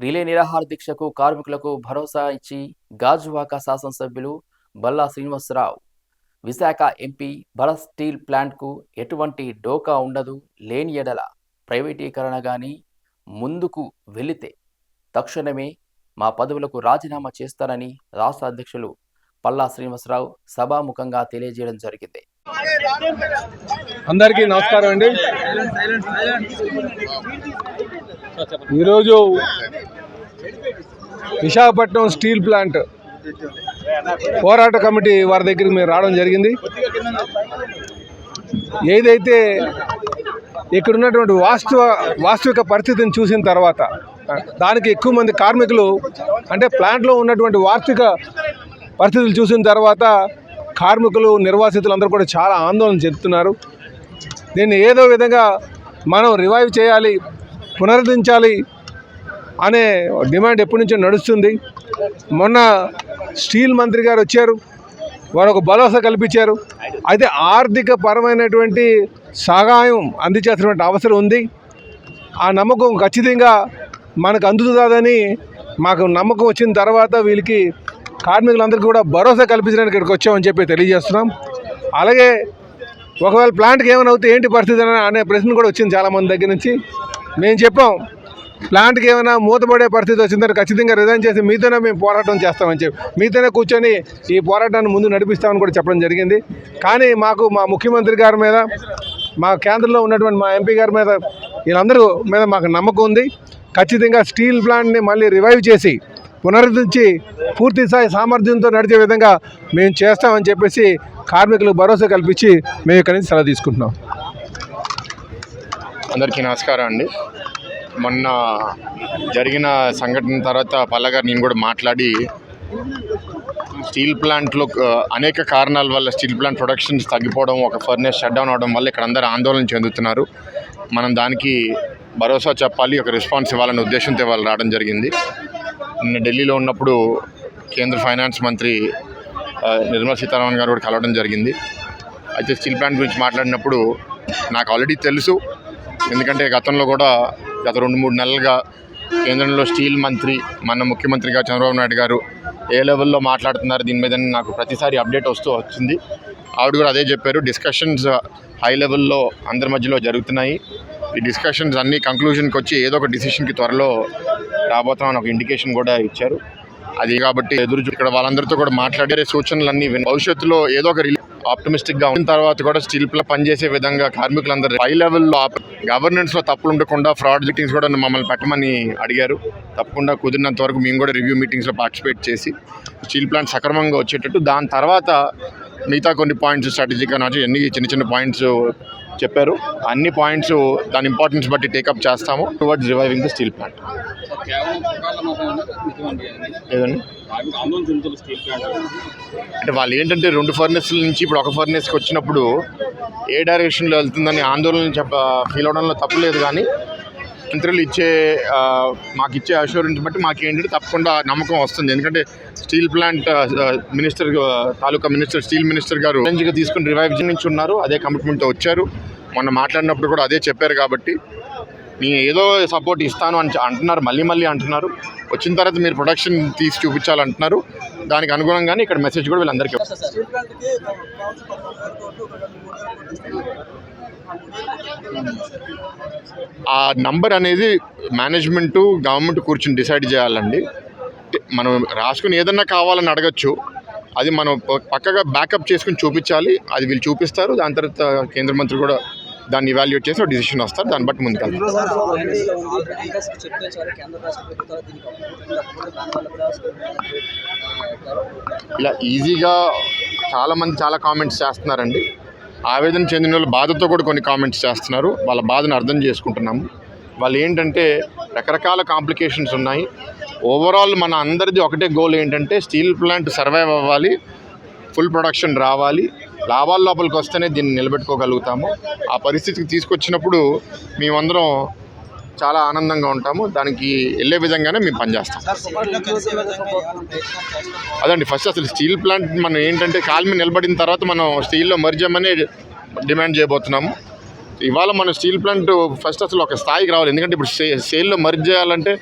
Relay నిరాహార దీక్షకు కార్మికులకు భరోసా ఇచ్చి గాజువాక శాసనసభ్యులు బల్లా శ్రీనివాసరావు. విశాఖ ఎంపీ భరత్ స్టీల్ ప్లాంట్కు ఎటువంటి డోకా ఉండదు లేని ఎడల ప్రైవేటీకరణ కానీ ముందుకు వెళితే తక్షణమే మా పదవులకు రాజీనామా చేస్తానని రాష్ట్ర అధ్యక్షులు పల్లా శ్రీనివాసరావు సభాముఖంగా తెలియజేయడం జరిగింది. అందరికీ నమస్కారం అండి. ఈరోజు విశాఖపట్నం స్టీల్ ప్లాంట్. పోరాట కమిటీ వారి దగ్గరికి మేము రావడం జరిగింది. ఏదైతే ఇక్కడ ఉన్నటువంటి వాస్తవ వాస్తవిక పరిస్థితిని చూసిన తర్వాత దానికి ఎక్కువ మంది కార్మికులు అంటే ప్లాంట్లో ఉన్నటువంటి వాస్తవిక పరిస్థితులు చూసిన తర్వాత కార్మికులు నిర్వాసితులు అందరూ కూడా చాలా ఆందోళన చెందుతున్నారు. దీన్ని ఏదో విధంగా మనం రివైవ్ చేయాలి పునరుద్ధరించాలి అనే డిమాండ్ ఎప్పటి నుంచో నడుస్తుంది. మొన్న స్టీల్ మంత్రి గారు వచ్చారు. వారు ఒక భరోసా కల్పించారు. అయితే ఆర్థిక పరమైనటువంటి సహాయం అందించాల్సినటువంటి అవసరం ఉంది. ఆ నమ్మకం ఖచ్చితంగా మనకు అందుతుందని మాకు నమ్మకం వచ్చిన తర్వాత వీళ్ళకి కార్మికులందరికీ కూడా భరోసా కల్పించడానికి ఇక్కడికి వచ్చామని చెప్పి తెలియజేస్తున్నాం. అలాగే ఒకవేళ ప్లాంట్కి ఏమైనా అవుతే ఏంటి పరిస్థితి అనే ప్రశ్న కూడా వచ్చింది చాలామంది దగ్గర నుంచి. మేము చెప్పాం ప్లాంట్కి ఏమైనా మూతపడే పరిస్థితి వచ్చిందంటే ఖచ్చితంగా రిజైన్ చేసి మీతోనే మేము పోరాటం చేస్తామని చెప్పి మీతోనే కూర్చొని ఈ పోరాటాన్ని ముందు నడిపిస్తామని కూడా చెప్పడం జరిగింది. కానీ మాకు మా ముఖ్యమంత్రి గారి మీద మా కేంద్రంలో ఉన్నటువంటి మా ఎంపీ గారి మీద వీళ్ళందరూ మీద మాకు నమ్మకం ఉంది. ఖచ్చితంగా స్టీల్ ప్లాంట్ని మళ్ళీ రివైవ్ చేసి పునరుద్ధరించి పూర్తి స్థాయి సామర్థ్యంతో నడిచే విధంగా మేము చేస్తామని చెప్పేసి కార్మికులకు భరోసా కల్పించి మేము ఇక్కడి నుంచి సెలవు తీసుకుంటున్నాం. అందరికీ నమస్కారం అండి. మొన్న జరిగిన సంఘటన తర్వాత పల్లగారు నేను కూడా మాట్లాడి స్టీల్ ప్లాంట్లో అనేక కారణాల వల్ల స్టీల్ ప్లాంట్ ప్రొడక్షన్స్ తగ్గిపోవడం ఒక ఫర్నేస్ షట్ డౌన్ అవడం వల్ల ఇక్కడ అందరూ ఆందోళన చెందుతున్నారు. మనం దానికి భరోసా చెప్పాలి ఒక రెస్పాన్స్ ఇవ్వాలనే ఉద్దేశంతో వాళ్ళు రావడం జరిగింది. నిన్న ఢిల్లీలో ఉన్నప్పుడు కేంద్ర ఫైనాన్స్ మంత్రి నిర్మలా సీతారామన్ గారు కూడా కలవడం జరిగింది. అయితే స్టీల్ ప్లాంట్ గురించి మాట్లాడినప్పుడు నాకు ఆల్రెడీ తెలుసు. ఎందుకంటే గతంలో కూడా గత రెండు మూడు నెలలుగా కేంద్రంలో స్టీల్ మంత్రి మన ముఖ్యమంత్రిగా చంద్రబాబు నాయుడు గారు ఏ లెవెల్లో మాట్లాడుతున్నారు దీని మీద నాకు ప్రతిసారి అప్డేట్ వస్తూ వచ్చింది. ఆవిడ కూడా అదే చెప్పారు డిస్కషన్స్ హై లెవెల్లో అందరి మధ్యలో జరుగుతున్నాయి. ఈ డిస్కషన్స్ అన్నీ కంక్లూజన్కి వచ్చి ఏదో ఒక డిసిషన్కి త్వరలో రాబోతామని ఒక ఇండికేషన్ కూడా ఇచ్చారు. అది కాబట్టి ఎదురు ఇక్కడ వాళ్ళందరితో కూడా మాట్లాడే సూచనలన్నీ భవిష్యత్తులో ఏదో ఒక ఆప్టమిస్టిక్గా ఉన్న తర్వాత కూడా స్టీల్ ప్లా పనిచేసే విధంగా కార్మికులందరూ హై లెవెల్లో గవర్నెన్స్లో తప్పులు ఉండకుండా ఫ్రాడ్ మీటింగ్స్ కూడా మమ్మల్ని పెట్టమని అడిగారు. తప్పకుండా కుదిరినంత వరకు మేము కూడా రివ్యూ మీటింగ్స్లో పార్టిసిపేట్ చేసి స్టీల్ ప్లాంట్ సక్రమంగా వచ్చేటట్టు. దాని తర్వాత మిగతా కొన్ని పాయింట్స్ స్ట్రాటజిక్ అని ఎన్ని చిన్న చిన్న పాయింట్స్ చెప్పారు. అన్ని పాయింట్స్ దాని ఇంపార్టెన్స్ బట్టి టేకప్ చేస్తాము towards reviving the steel plant ఏదండి? అంటే వాళ్ళు ఏంటంటే రెండు ఫర్నెస్ల నుంచి ఇప్పుడు ఒక ఫర్నెస్కి వచ్చినప్పుడు ఏ డైరెక్షన్లో వెళ్తుందని ఆందోళన చెప్ప ఫీల్ అవడంలో తప్పలేదు కానీ మంత్రులు ఇచ్చే మాకు ఇచ్చే అష్యూరెన్స్ బట్టి మాకు ఏంటంటే తప్పకుండా నమ్మకం వస్తుంది. ఎందుకంటే స్టీల్ ప్లాంట్ మినిస్టర్ తాలూకా మినిస్టర్ స్టీల్ మినిస్టర్ గారు ఛాలెంజ్గా తీసుకుని రివైవ్ నుంచి ఉన్నారు. అదే కమిట్మెంట్తో వచ్చారు. మొన్న మాట్లాడినప్పుడు కూడా అదే చెప్పారు కాబట్టి నేను ఏదో సపోర్ట్ ఇస్తాను అని అంటున్నారు మళ్ళీ మళ్ళీ అంటున్నారు. వచ్చిన తర్వాత మీరు ప్రొడక్షన్ తీసి చూపించాలంటున్నారు. దానికి అనుగుణంగానే ఇక్కడ మెసేజ్ కూడా వీళ్ళందరికీ ఆ నంబర్ అనేది మేనేజ్మెంట్ గవర్నమెంట్ కూర్చుని డిసైడ్ చేయాలండి. మనం రాసుకుని ఏదన్నా కావాలని అడగచ్చు. అది మనం పక్కగా బ్యాకప్ చేసుకుని చూపించాలి. అది వీళ్ళు చూపిస్తారు. దాని తర్వాత కేంద్ర మంత్రి కూడా దాన్ని ఇవాల్యుయేట్ చేసి డిసిషన్ వస్తారు దాన్ని బట్టి ప్రయాసం ఇలా ఈజీగా చాలామంది చాలా కామెంట్స్ చేస్తున్నారండి. ఆవేదన చెందిన వాళ్ళు బాధతో కూడా కొన్ని కామెంట్స్ చేస్తున్నారు. వాళ్ళ బాధను అర్థం చేసుకుంటున్నాము. వాళ్ళు ఏంటంటే రకరకాల కాంప్లికేషన్స్ ఉన్నాయి. ఓవరాల్ మన అందరిది ఒకటే గోల్ ఏంటంటే స్టీల్ ప్లాంట్ సర్వైవ్ అవ్వాలి ఫుల్ ప్రొడక్షన్ రావాలి. లాభాల లోపలికి వస్తేనే దీన్ని నిలబెట్టుకోగలుగుతాము. ఆ పరిస్థితికి తీసుకొచ్చినప్పుడు మేమందరం చాలా ఆనందంగా ఉంటాము. దానికి వెళ్ళే విధంగానే మేము పనిచేస్తాం. అదండి ఫస్ట్ అసలు స్టీల్ ప్లాంట్ మనం ఏంటంటే కాలు మీద నిలబడిన తర్వాత మనం స్టీల్లో మర్జమని డిమాండ్ చేయబోతున్నాము. ఇవాళ మన స్టీల్ ప్లాంట్ ఫస్ట్ అసలు ఒక స్థాయికి రావాలి. ఎందుకంటే ఇప్పుడు సే సేల్లో మర్జ్ చేయాలంటే